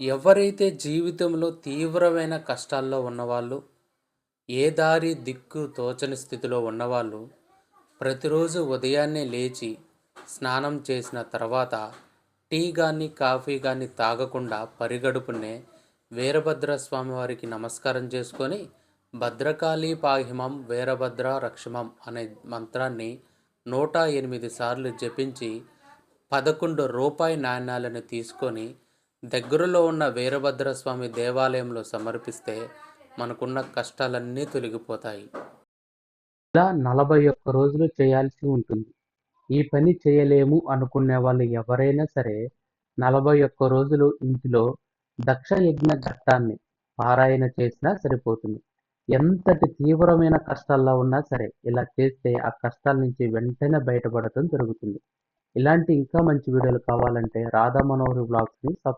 ఎవరైతే జీవితంలో తీవ్రమైన కష్టాల్లో ఉన్నవాళ్ళు ఏ దారి దిక్కు తోచని స్థితిలో ఉన్నవాళ్ళు ప్రతిరోజు ఉదయాన్నే లేచి స్నానం చేసిన తర్వాత టీ కానీ కాఫీ కానీ తాగకుండా పరిగడుపునే వీరభద్ర స్వామివారికి నమస్కారం చేసుకొని భద్రకాళి పాహిమం వీరభద్ర రక్షమం అనే మంత్రాన్ని నూట ఎనిమిది సార్లు జపించి పదకొండు రూపాయి నాణ్యాలను తీసుకొని దగ్గరలో ఉన్న వీరభద్ర స్వామి దేవాలయంలో సమర్పిస్తే మనకున్న కష్టాలన్నీ తొలగిపోతాయి. ఇలా నలభై ఒక్క రోజులు చేయాల్సి ఉంటుంది. ఈ పని చేయలేము అనుకునే వాళ్ళు ఎవరైనా సరే నలభై ఒక్క రోజులు ఇంటిలో దక్ష యజ్ఞ ఘట్టాన్ని పారాయణ చేసినా సరిపోతుంది. ఎంతటి తీవ్రమైన కష్టాల్లో ఉన్నా సరే ఇలా చేస్తే ఆ కష్టాల నుంచి వెంటనే బయటపడటం జరుగుతుంది. ఇలాంటి ఇంకా మంచి వీడియోలు కావాలంటే రాధా మనోహరి బ్లాగ్స్ని సబ్స్క్రైబ్